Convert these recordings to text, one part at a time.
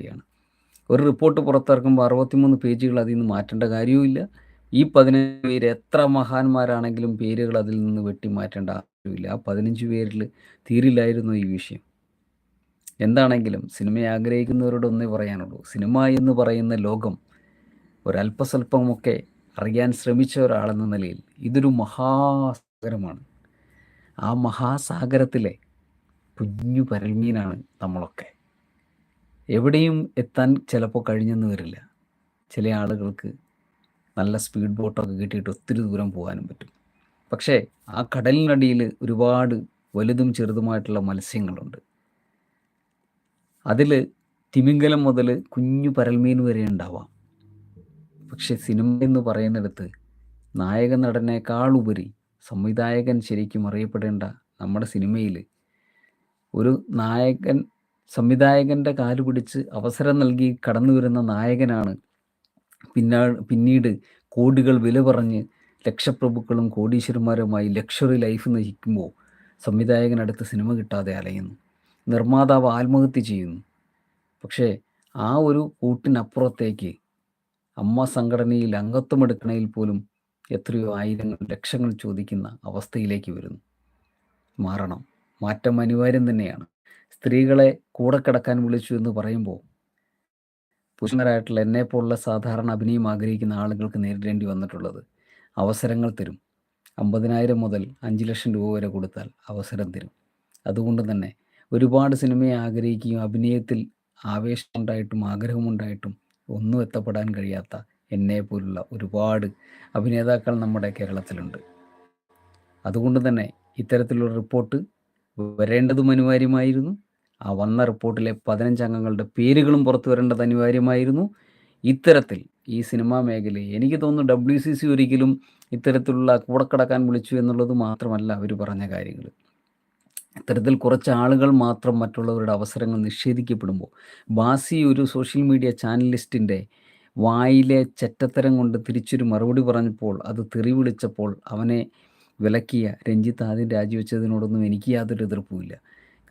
ചെയ്യുകയാണ് ഒരു റിപ്പോർട്ട് പുറത്തിറക്കുമ്പോൾ അറുപത്തിമൂന്ന് പേജുകൾ അതിൽ നിന്ന് മാറ്റേണ്ട കാര്യവുമില്ല. ഈ പതിനഞ്ച് പേര് എത്ര മഹാന്മാരാണെങ്കിലും പേരുകൾ അതിൽ നിന്ന് വെട്ടി മാറ്റേണ്ട ആവശ്യമില്ല. ആ പതിനഞ്ച് പേരിൽ തീരില്ലായിരുന്നു ഈ വിഷയം. എന്താണെങ്കിലും സിനിമയെ ആഗ്രഹിക്കുന്നവരോട് ഒന്നേ പറയാനുള്ളൂ. സിനിമ എന്ന് പറയുന്ന ലോകം ഒരല്പസ്വല്പമൊക്കെ അറിയാൻ ശ്രമിച്ച ഒരാളെന്ന നിലയിൽ ഇതൊരു മഹാസാഗരമാണ്. ആ മഹാസാഗരത്തിലെ കുഞ്ഞു പരൽമീനാണ് നമ്മളൊക്കെ. എവിടെയും എത്താൻ ചിലപ്പോൾ കഴിഞ്ഞെന്ന് വരില്ല. ചില ആളുകൾക്ക് നല്ല സ്പീഡ് ബോട്ടൊക്കെ കിട്ടിയിട്ട് ഒത്തിരി ദൂരം പോകാനും പറ്റും. പക്ഷേ ആ കടലിനടിയിൽ ഒരുപാട് വലുതും ചെറുതുമായിട്ടുള്ള മത്സ്യങ്ങളുണ്ട്. അതിൽ തിമിംഗലം മുതൽ കുഞ്ഞു പരൽമീൻ വരെ ഉണ്ടാവാം. പക്ഷെ സിനിമ എന്ന് പറയുന്നിടത്ത് നായക നടനേക്കാളുപരി സംവിധായകൻ ശരിക്കും അറിയപ്പെടേണ്ട നമ്മുടെ സിനിമയിൽ ഒരു നായകൻ സംവിധായകന്റെ കാൽ പിടിച്ച് അവസരം നൽകി കടന്നു വരുന്ന നായകനാണ്. പിന്നാ പിന്നീട് കോടികൾ വില പറഞ്ഞ് ലക്ഷപ്രഭുക്കളും കോടീശ്വരന്മാരുമായി ലക്ഷറി ലൈഫ് നയിക്കുമ്പോൾ സംവിധായകനടുത്ത് സിനിമ കിട്ടാതെ അലയുന്നു. നിർമ്മാതാവ് ആത്മഹത്യ ചെയ്യുന്നു. പക്ഷേ ആ ഒരു കൂട്ടിനപ്പുറത്തേക്ക് അമ്മ സംഘടനയിൽ അംഗത്വമെടുക്കണയിൽ പോലും എത്രയോ ആയിരങ്ങൾ ലക്ഷങ്ങൾ ചോദിക്കുന്ന അവസ്ഥയിലേക്ക് വരുന്നു. മാറണം. മാറ്റം അനിവാര്യം തന്നെയാണ്. സ്ത്രീകളെ കൂടെ കിടക്കാൻ വിളിച്ചു എന്ന് പറയുമ്പോൾ പുരുഷന്മാരായിട്ടുള്ള എന്നെ പോലുള്ള സാധാരണ അഭിനയം ആഗ്രഹിക്കുന്ന ആളുകൾക്ക് നേരിടേണ്ടി വന്നിട്ടുള്ളത് അവസരങ്ങൾ തരും. അമ്പതിനായിരം മുതൽ അഞ്ച് ലക്ഷം രൂപ വരെ കൊടുത്താൽ അവസരം തരും. അതുകൊണ്ട് തന്നെ ഒരുപാട് സിനിമയെ ആഗ്രഹിക്കുകയും അഭിനയത്തിൽ ആവേശമുണ്ടായിട്ടും ആഗ്രഹമുണ്ടായിട്ടും ഒന്നും എത്തപ്പെടാൻ കഴിയാത്ത എന്നെ പോലുള്ള ഒരുപാട് അഭിനേതാക്കൾ നമ്മുടെ കേരളത്തിലുണ്ട്. അതുകൊണ്ട് തന്നെ ഇത്തരത്തിലുള്ള റിപ്പോർട്ട് വരേണ്ടതും അനിവാര്യമായിരുന്നു. ആ വന്ന റിപ്പോർട്ടിലെ പതിനഞ്ച് അംഗങ്ങളുടെ പേരുകളും പുറത്തു വരേണ്ടത് അനിവാര്യമായിരുന്നു. ഇത്തരത്തിൽ ഈ സിനിമാ മേഖലയെ എനിക്ക് തോന്നുന്നു ഡബ്ല്യു സി സി ഒരിക്കലും ഇത്തരത്തിലുള്ള കൂടക്കടക്കാൻ വിളിച്ചു എന്നുള്ളത് മാത്രമല്ല അവർ പറഞ്ഞ കാര്യങ്ങൾ ഇത്തരത്തിൽ കുറച്ച് ആളുകൾ മാത്രം മറ്റുള്ളവരുടെ അവസരങ്ങൾ നിഷേധിക്കപ്പെടുമ്പോൾ ബാസി ഒരു സോഷ്യൽ മീഡിയ ചാനലിസ്റ്റിന്റെ വായിലെ ചെറ്റത്തരം കൊണ്ട് തിരിച്ചൊരു മറുപടി പറഞ്ഞപ്പോൾ അത് തെറി വിളിച്ചപ്പോൾ അവനെ വിലക്കിയ രഞ്ജിത്ത് ആദ്യം രാജിവെച്ചതിനോടൊന്നും എനിക്ക് യാതൊരു എതിർപ്പുമില്ല.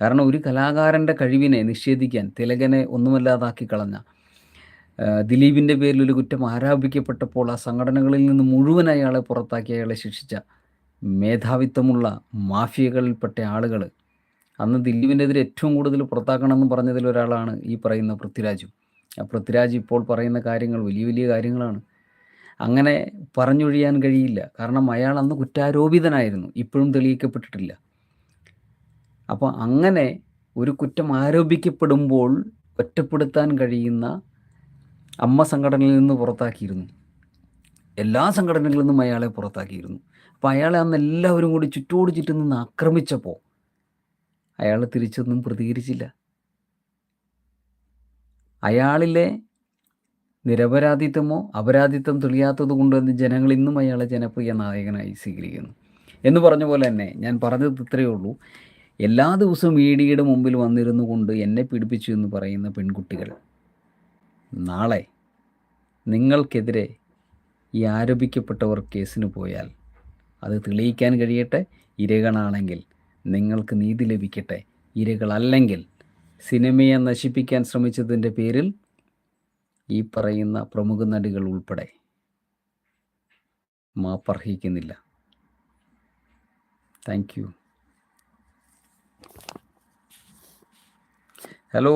കാരണം ഒരു കലാകാരന്റെ കഴിവിനെ നിഷേധിക്കാൻ തിലകനെ ഒന്നുമല്ലാതാക്കി കളഞ്ഞ ദിലീപിന്റെ പേരിൽ ഒരു കുറ്റം ആരോപിക്കപ്പെട്ടപ്പോൾ ആ സംഘടനകളിൽ നിന്ന് മുഴുവൻ അയാളെ പുറത്താക്കി അയാളെ ശിക്ഷിച്ച മേധാവിത്വമുള്ള മാഫിയകളിൽപ്പെട്ട ആളുകൾ അന്ന് ദിലീപിനെതിരെ ഏറ്റവും കൂടുതൽ പുറത്താക്കണമെന്ന് പറഞ്ഞതിൽ ഒരാളാണ് ഈ പറയുന്ന പൃഥ്വിരാജു. ആ പൃഥ്വിരാജ് ഇപ്പോൾ പറയുന്ന കാര്യങ്ങൾ വലിയ വലിയ കാര്യങ്ങളാണ്. അങ്ങനെ പറഞ്ഞൊഴിയാൻ കഴിയില്ല. കാരണം അയാൾ അന്ന് കുറ്റാരോപിതനായിരുന്നു. ഇപ്പോഴും തെളിയിക്കപ്പെട്ടിട്ടില്ല. അപ്പോൾ അങ്ങനെ ഒരു കുറ്റം ആരോപിക്കപ്പെടുമ്പോൾ ഒറ്റപ്പെടുത്താൻ കഴിയുന്ന അമ്മ സംഘടനയിൽ നിന്ന് പുറത്താക്കിയിരുന്നു. എല്ലാ സംഘടനകളിൽ നിന്നും അയാളെ പുറത്താക്കിയിരുന്നു. അപ്പോൾ അയാളെ അന്ന് എല്ലാവരും കൂടി ചുറ്റോട് ചുറ്റും നിന്ന് ആക്രമിച്ചപ്പോൾ അയാൾ തിരിച്ചൊന്നും പ്രതികരിച്ചില്ല. അയാളിലെ നിരപരാധിത്വമോ അപരാധിത്വം തെളിയാത്തത് കൊണ്ട് തന്നെ ജനങ്ങൾ ഇന്നും അയാളെ ജനപ്രിയ നായകനായി സ്വീകരിക്കുന്നു. എന്ന് പറഞ്ഞ പോലെ തന്നെ ഞാൻ പറഞ്ഞത് ഇത്രയേ ഉള്ളൂ. എല്ലാ ദിവസവും ഇ ഡിയുടെ മുമ്പിൽ വന്നിരുന്നു കൊണ്ട് എന്നെ പീഡിപ്പിച്ചു എന്ന് പറയുന്ന പെൺകുട്ടികൾ. നാളെ നിങ്ങൾക്കെതിരെ ഈ ആരോപിക്കപ്പെട്ടവർ കേസിന് പോയാൽ അത് തെളിയിക്കാൻ കഴിയട്ടെ. ഇരകളാണെങ്കിൽ നിങ്ങൾക്ക് നീതി ലഭിക്കട്ടെ. ഇരകളല്ലെങ്കിൽ സിനിമയെ നശിപ്പിക്കാൻ ശ്രമിച്ചതിന്റെ പേരിൽ ഈ പറയുന്ന പ്രമുഖ നടികൾ ഉൾപ്പെടെ മാപ്പർഹിക്കുന്നില്ല thank you. Hello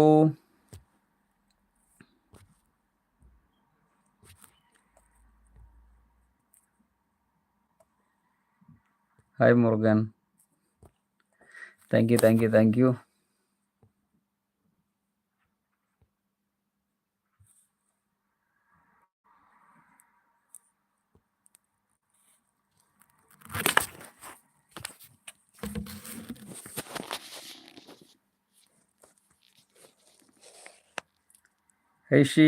hi Murugan thank you thank you thank you ഹൈഷി